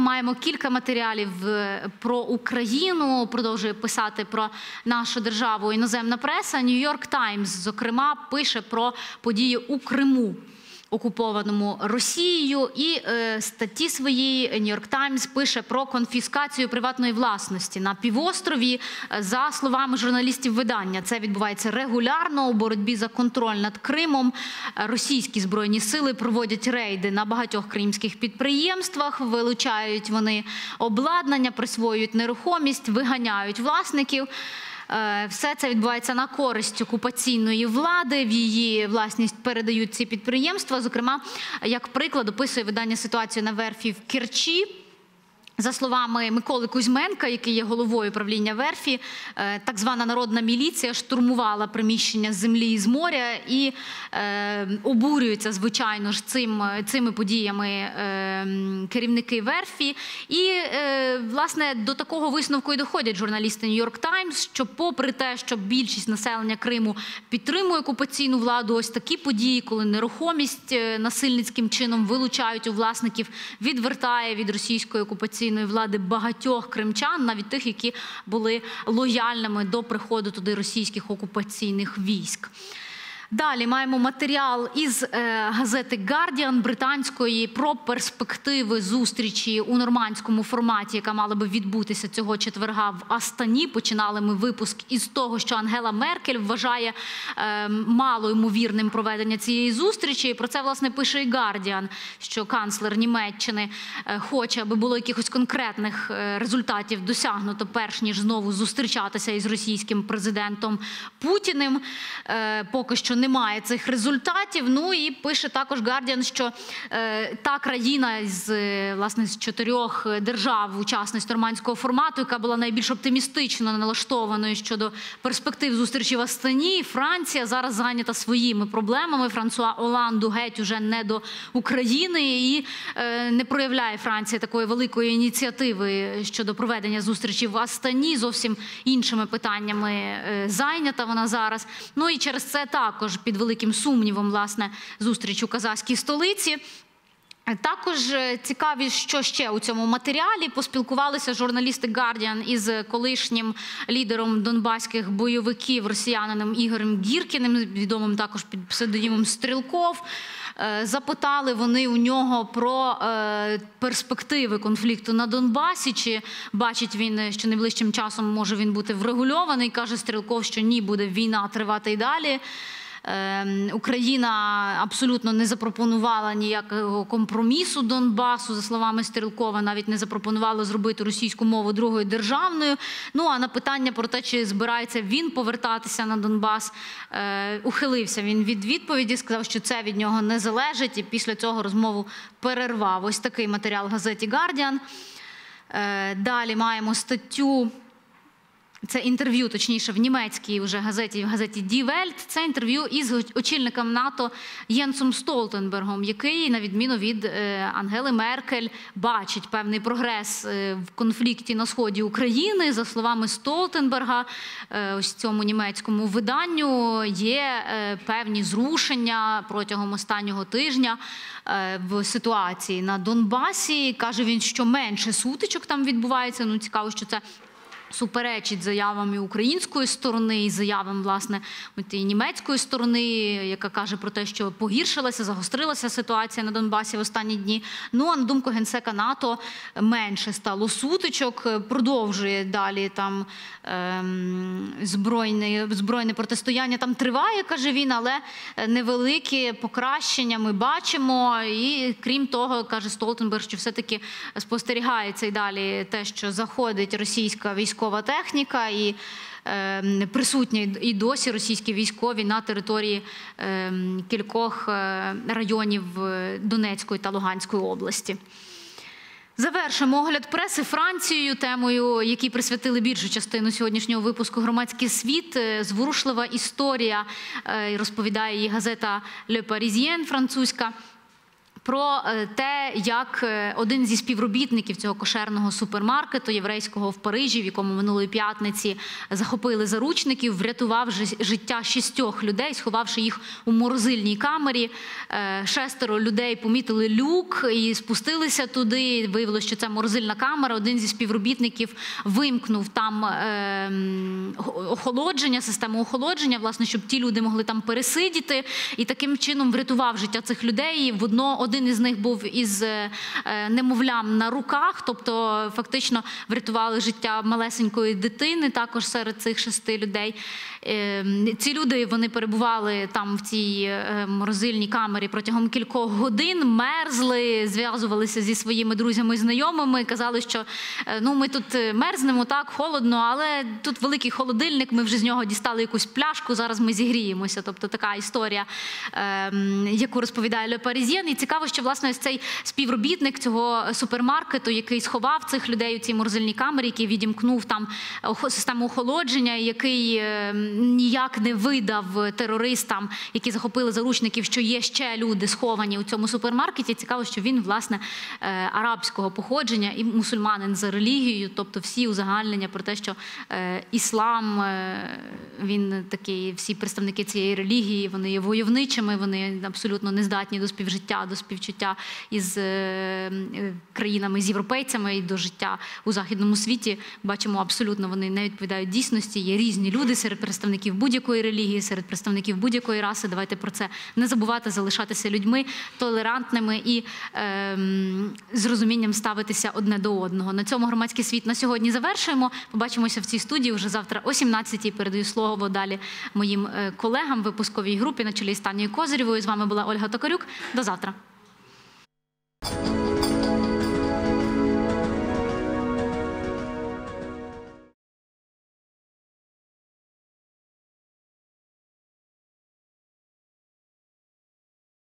Маємо кілька матеріалів е, про Україну. Продовжує писати про нашу державу іноземна преса. Нью-Йорк Таймс, зокрема, пише про події у Криму. Окупованому Росією і е, статті своїй Нью-Йорк Таймс пише про конфіскацію приватної власності на півострові. Е, За словами журналістів видання, це відбувається регулярно у боротьбі за контроль над Кримом. Російські збройні сили проводять рейди на багатьох кримських підприємствах. Вилучають вони обладнання, присвоюють нерухомість, виганяють власників. Е, Все це відбувається на користь окупаційної влади. В її власність передають ці підприємства. Зокрема, як приклад описує видання ситуацію на верфі в Керчі. За словами Миколи Кузьменка, який є головою правління верфі, е, так звана народна міліція штурмувала приміщення з землі і з моря і е, обурюються, звичайно ж, цим, цими подіями е, керівники верфі. І, власне, до такого висновку і доходять журналісти Нью-Йорк Таймс, що, попри те, що більшість населення Криму підтримує окупаційну владу, ось такі події, коли нерухомість насильницьким чином вилучають у власників, відвертає від російської окупаційної влади багатьох кримчан, навіть тих, які були лояльними до приходу туди російських окупаційних військ. Далі маємо матеріал із е, газети Guardian британської про перспективи зустрічі у нормандському форматі, яка мала би відбутися цього четверга в Астані. Починали ми випуск із того, що Ангела Меркель вважає е, мало ймовірним проведення цієї зустрічі. Про це власне пише і Guardian, що канцлер Німеччини е, хоче, аби було якихось конкретних результатів досягнуто, перш ніж знову зустрічатися із російським президентом Путіним. Поки що немає цих результатів. Ну і пише також Guardian, що е, та країна з е, власне з чотирьох держав, учасниць нормандського формату, яка була найбільш оптимістично налаштованою щодо перспектив зустрічі в Астані, Франція зараз зайнята своїми проблемами. Франсуа Оланду геть уже не до України і е, не проявляє Франція такої великої ініціативи щодо проведення зустрічі в Астані. Зовсім іншими питаннями е, зайнята вона зараз. Ну і через це також під великим сумнівом власне зустріч у казахській столиці. Також е, цікаві, що ще у цьому матеріалі поспілкувалися журналісти Guardian із колишнім лідером донбаських бойовиків росіянином Ігорем Гіркіним, відомим також під псевдонімом Стрілков. Е, Запитали вони у нього про е, перспективи конфлікту на Донбасі. Чи бачить він, що найближчим часом може він бути врегульований? Каже Стрілков, що ні, буде війна тривати й далі. Ем, Україна абсолютно не запропонувала ніякого компромісу Донбасу, за словами Стрілкова, навіть не запропонувала зробити російську мову другою державною. Ну а на питання про те, чи збирається він повертатися на Донбас, е, ухилився він від відповіді, сказав, що це від нього не залежить, і після цього розмову перервав. Ось такий матеріал газеті Guardian. Е, Далі маємо статтю. Це інтерв'ю, точніше, в німецькій вже газеті, в газеті Die Welt. Це інтерв'ю із очільником НАТО Єнсом Столтенбергом, який, на відміну від е, Ангели Меркель, бачить певний прогрес е, в конфлікті на сході України. За словами Столтенберга, е, ось цьому німецькому виданню є певні зрушення протягом останнього тижня в ситуації на Донбасі. Каже він, що менше сутичок там відбувається. Ну цікаво, що це суперечить заявам і української сторони, і заявам власне і німецької сторони, яка каже про те, що погіршилася, загострилася ситуація на Донбасі в останні дні. Ну а на думку генсека НАТО менше стало сутичок, продовжує далі там ем, збройне, збройне протистояння. Там триває, каже він, але невеликі покращення ми бачимо. І крім того, каже Столтенберг, що все-таки спостерігається і далі те, що заходить російська військова техніка і. е, Присутні і досі російські військові на території е, кількох е, районів е, Донецької та Луганської області. Завершимо огляд преси Францією, темою, якій присвятили більшу частину сьогоднішнього випуску Громадський світ. Е, Зворушлива історія розповідає її газета Le Parisien французька. Про е, те, як е, один зі співробітників цього кошерного супермаркету єврейського в Парижі, в якому минулої п'ятниці захопили заручників, врятував жи- життя шістьох людей, сховавши їх у морозильній камері. Е, Шестеро людей помітили люк і спустилися туди. Виявилося, що це морозильна камера. Один зі співробітників вимкнув там охолодження, систему охолодження, власне, щоб ті люди могли там пересидіти, і таким чином врятував життя цих людей. В одно один із них був із е, е, немовлям на руках, тобто фактично врятували життя малесенької дитини, також серед цих шести людей. Е, Ці люди вони перебували там в цій е, морозильній камері протягом кількох годин, мерзли, зв'язувалися зі своїми друзями і знайомими, казали, що ну ми тут мерзнемо так, холодно, але тут великий холодильник. Ми вже з нього дістали якусь пляшку. Зараз ми зігріємося. Тобто така історія, е, яку розповідає Ле Паризьєн. І цікаво, що власне ось цей співробітник цього супермаркету, який сховав цих людей у цій морозильній камері, який відімкнув там систему охолодження, який е, ніяк не видав терористам, які захопили заручників, що є ще люди сховані у цьому супермаркеті. Цікаво, що він власне е, арабського походження і мусульманин за релігією, тобто всі узагальнення про те, що е, іслам він такий, всі представники цієї релігії, вони є войовничими, вони абсолютно не здатні до співжиття, до співчуття із е, е, країнами, з європейцями і до життя у західному світі. Бачимо, абсолютно вони не відповідають дійсності. Є різні люди серед представників будь-якої релігії, серед представників будь-якої раси. Давайте про це не забувати, залишатися людьми толерантними і ем, з розумінням ставитися одне до одного. На цьому громадський світ на сьогодні завершуємо. Побачимося в цій студії вже завтра о 17-й. Передаю слово далі моїм е, колегам випусковій групі на чолі з Танією Козирєвою. З вами була Ольга Токарюк. До завтра.